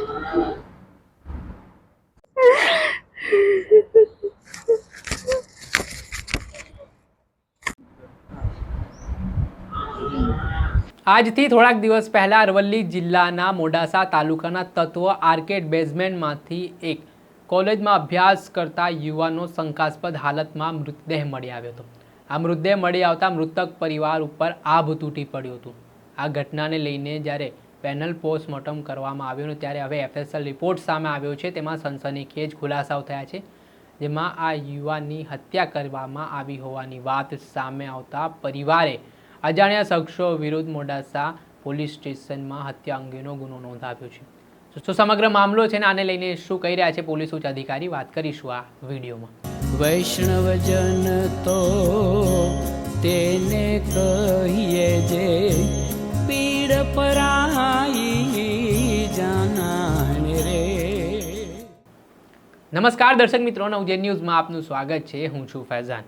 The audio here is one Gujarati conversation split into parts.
આજથી થોડાક દિવસ પહેલાં અરવલ્લી જિલ્લાના મોડાસા તાલુકાના તત્વ આર્કેડ બેઝમેન્ટમાંથી એક કોલેજમાં અભ્યાસ કરતા યુવાનો શંકાસ્પદ હાલતમાં મૃતદેહ મળી આવ્યો હતો. આ મૃતદેહ મળી આવતા મૃતક પરિવાર ઉપર આભ તૂટી પડ્યું હતું. આ ઘટનાને લઈને જ્યારે પેનલ પોસ્ટમોર્ટમ કરવામાં આવ્યું ત્યારે હવે એફએસએલ રિપોર્ટ સામે આવ્યો છે. તેમાં સનસનીખેજ ખુલાસાઓ થયા છે, જેમાં આ યુવાનની હત્યા કરવામાં આવી હોવાની વાત સામે આવતા પરિવારે અજાણ્યા શખ્સો વિરુદ્ધ મોડાસા પોલીસ સ્ટેશનમાં હત્યા અંગેનો ગુનો નોંધાવ્યો છે. તો સમગ્ર મામલો છે ને આને લઈને શું કહી રહ્યા છે પોલીસ ઉચ્ચ અધિકારી? વાત કરીશું આ વિડીયોમાં. વૈષ્ણવજન તો તેને કહીએ જે નમસ્કાર દર્શક મિત્રો, નવજે ન્યૂઝમાં આપનું સ્વાગત છે. હું છું ફૈઝાન.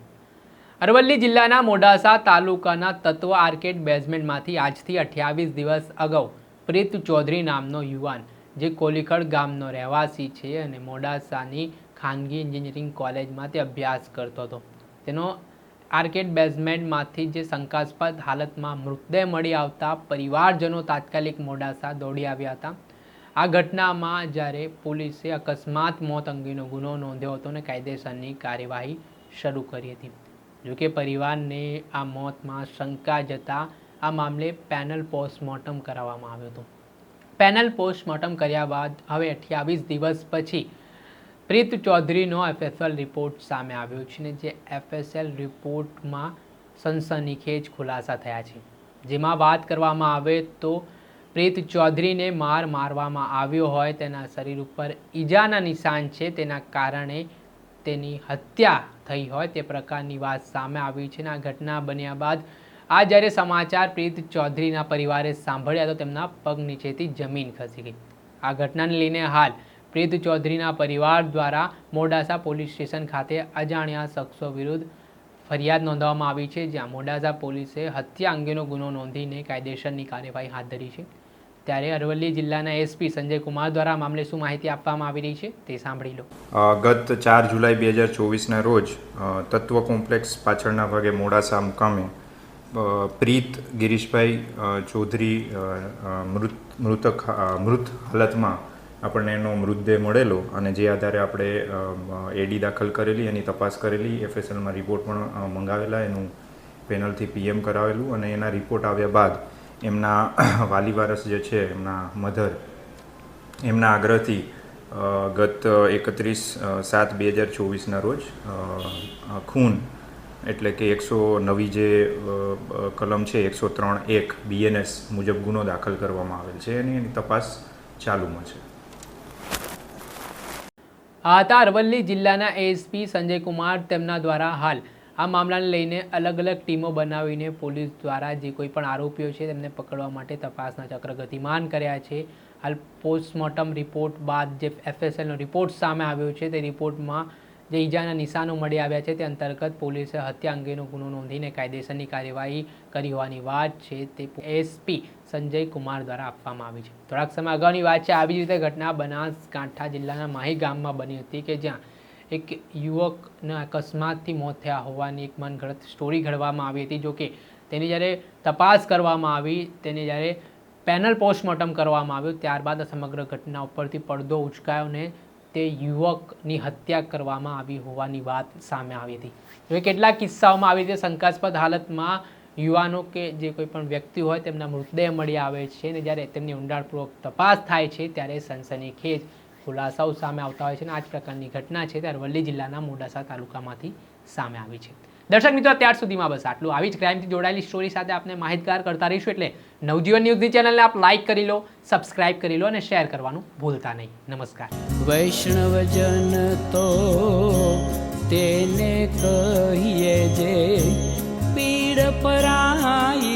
અરવલ્લી જિલ્લાના મોડાસા તાલુકાના તત્વ આર્કેડ બેઝમેન્ટમાંથી આજથી અઠ્યાવીસ દિવસ અગાઉ પ્રીત ચૌધરી નામનો યુવાન, જે કોલીખડ ગામનો રહેવાસી છે અને મોડાસાની ખાનગી એન્જિનિયરિંગ કોલેજમાં તે અભ્યાસ કરતો હતો. તેનો આર્કેડ બેઝમેન્ટમાંથી જે શંકાસ્પદ હાલતમાં મૃતદેહ મળી આવતા પરિવારજનો તાત્કાલિક મોડાસા દોડી આવ્યા હતા. આ ઘટનામાં જ્યારે પોલીસે અકસ્માત મોત અંગેનો ગુનો નોંધ્યો હતો અને કાયદેસરની કાર્યવાહી શરૂ કરી હતી. જોકે પરિવારને આ મોતમાં શંકા જતા આ મામલે પેનલ પોસ્ટમોર્ટમ કરાવવામાં આવ્યું હતું. પેનલ પોસ્ટમોર્ટમ કર્યા બાદ હવે અઠ્યાવીસ દિવસ પછી પ્રીત ચૌધરીનો એફએસએલ રિપોર્ટ સામે આવ્યો છે ને જે એફએસએલ રિપોર્ટમાં સનસનીખેજ ખુલાસા થયા છે. જેમાં વાત કરવામાં આવે તો પ્રીત ચૌધરીને માર મારવામાં આવ્યો હોય તેના શરીર ઉપર ઈજાના નિશાન છે, તેના કારણે તેની હત્યા થઈ હોય તે પ્રકારની વાત સામે આવી છે આ ઘટના બન્યા બાદ આ જ્યારે સમાચાર પ્રીત ચૌધરીના પરિવારે સાંભળ્યા તો તેમના પગ નીચેથી જમીન ખસી ગઈ. આ ઘટનાને લઈને હાલ પ્રીત ચૌધરીના પરિવાર દ્વારા મોડાસા પોલીસ સ્ટેશન ખાતે અજાણ્યા શખ્સો વિરુદ્ધ ફરિયાદ નોંધવામાં આવી છે, જ્યાં મોડાસા પોલીસે હત્યા અંગેનો ગુનો નોંધીને કાયદેસરની કાર્યવાહી હાથ ધરી છે. ત્યારે અરવલ્લી જિલ્લાના એસપી સંજય કુમાર દ્વારા મામલે શું માહિતી આપવામાં આવી રહી છે, તે સાંભળી લો. ગત ચાર જુલાઈ બે હજાર ચોવીસના રોજ તત્વ કોમ્પ્લેક્સ પાછળના ભાગે મોડાસા મુકામે પ્રીત, ગિરીશભાઈ ચૌધરી મૃત, મૃતક મૃત હાલતમાં આપણને એનો મૃતદેહ મળેલો અને જે આધારે આપણે એડી દાખલ કરેલી, એની તપાસ કરેલી એફએસએલમાં રિપોર્ટ પણ મંગાવેલા, એનું પેનલથી પીએમ કરાવેલું અને એના રિપોર્ટ આવ્યા બાદ એમના વાલી વારસ જે છે, એમના મધર, એમના આગ્રહથી ગત એકત્રીસ સાત બે હજાર ચોવીસના રોજ ખૂન એટલે કે એકસો નવી જે કલમ છે, એકસો ત્રણ એક બીએનએસ મુજબ ગુનો દાખલ કરવામાં આવેલ છે અને એની તપાસ ચાલુમાં છે. હતા અરવલ્લી જિલ્લાના એસપી સંજય કુમાર તેમના દ્વારા હાલ આ મામલાને લઈને અલગ અલગ ટીમો બનાવીને પોલીસ દ્વારા જે કોઈ પણ આરોપીઓ છે તેમને પકડવા માટે તપાસના ચક્ર ગતિમાન કર્યા છે. હાલ પોસ્ટમોર્ટમ રિપોર્ટ બાદ જે એફએસએલનો રિપોર્ટ સામે આવ્યો છે તે રિપોર્ટમાં જે ઈજાના નિશાનો મળી આવ્યા છે તે અંતર્ગત પોલીસે હત્યા અંગેનો ગુનો નોંધીને કાયદેસરની કાર્યવાહી કરી હોવાની વાત છે તે એસપી સંજય કુમાર દ્વારા આપવામાં આવી છે. થોડાક સમય અગાઉની વાત છે, આવી જ રીતે ઘટના બનાસકાંઠા જિલ્લાના માહી ગામમાં બની હતી કે જ્યાં એક યુવકના અકસ્માતથી મોત થયા હોવાની એક મનગઢત સ્ટોરી ઘડવામાં આવી હતી. જોકે તેની જ્યારે તપાસ કરવામાં આવી, તેને જ્યારે પેનલ પોસ્ટમોર્ટમ કરવામાં આવ્યું, ત્યારબાદ આ સમગ્ર ઘટના ઉપરથી પડદો ઉચકાયો ને તે યુવકની હત્યા કરવામાં આવી હોવાની વાત સામે આવી હતી. હવે કેટલાક કિસ્સાઓમાં આવી રીતે શંકાસ્પદ હાલતમાં યુવાનો કે જે કોઈ પણ વ્યક્તિ હોય તેમના મૃતદેહ મળી આવે છે અને જ્યારે તેમની ઊંડાણપૂર્વક તપાસ થાય છે ત્યારે સનસનીખેજ ખુલાસાઓ સામે આવતા હોય છે અને આ જ પ્રકારની ઘટના છે તે અરવલ્લી જિલ્લાના મોડાસા તાલુકામાંથી સામે આવી છે. દર્શક મિત્રો, ત્યાર સુધીમાં બસ આટલું. આવી જ ક્રાઇમથી જોડાયેલી સ્ટોરી સાથે આપણે માહિતગાર કરતા રહીશું એટલે નવજીવન ન્યૂઝની ચેનલને આપ લાઇક કરી લો સબસ્ક્રાઇબ કરી લો અને શેર કરવાનું ભૂલતા નહીં. નમસ્કાર. વૈષ્ણવજન તો તેને કહીએ જે પીડ પરાઈ